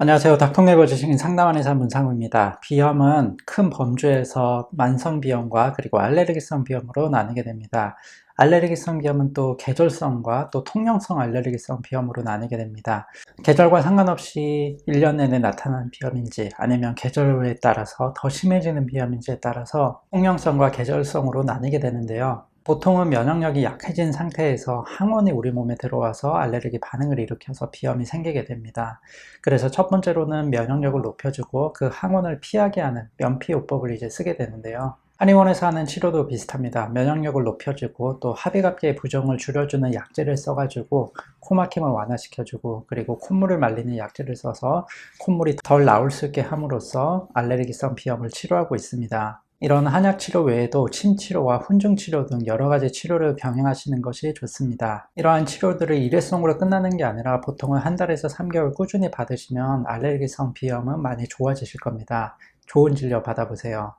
안녕하세요. 닥통네버 주식인 상담원의사 문상우입니다. 비염은 큰 범주에서 만성 비염과 그리고 알레르기성 비염으로 나뉘게 됩니다. 알레르기성 비염은 또 계절성과 또 통영성 알레르기성 비염으로 나뉘게 됩니다. 계절과 상관없이 1년 내내 나타나는 비염인지 아니면 계절에 따라서 더 심해지는 비염인지에 따라서 통영성과 계절성으로 나뉘게 되는데요. 보통은 면역력이 약해진 상태에서 항원이 우리 몸에 들어와서 알레르기 반응을 일으켜서 비염이 생기게 됩니다. 그래서 첫 번째로는 면역력을 높여주고 그 항원을 피하게 하는 면피요법을 이제 쓰게 되는데요. 한의원에서 하는 치료도 비슷합니다. 면역력을 높여주고 또 합의갑기의 부종을 줄여주는 약제를 써가지고 코막힘을 완화시켜주고 그리고 콧물을 말리는 약제를 써서 콧물이 덜 나올 수 있게 함으로써 알레르기성 비염을 치료하고 있습니다. 이런 한약 치료 외에도 침 치료와 훈증 치료 등 여러 가지 치료를 병행하시는 것이 좋습니다. 이러한 치료들을 일회성으로 끝나는 게 아니라 보통은 한 달에서 3개월 꾸준히 받으시면 알레르기성 비염은 많이 좋아지실 겁니다. 좋은 진료 받아보세요.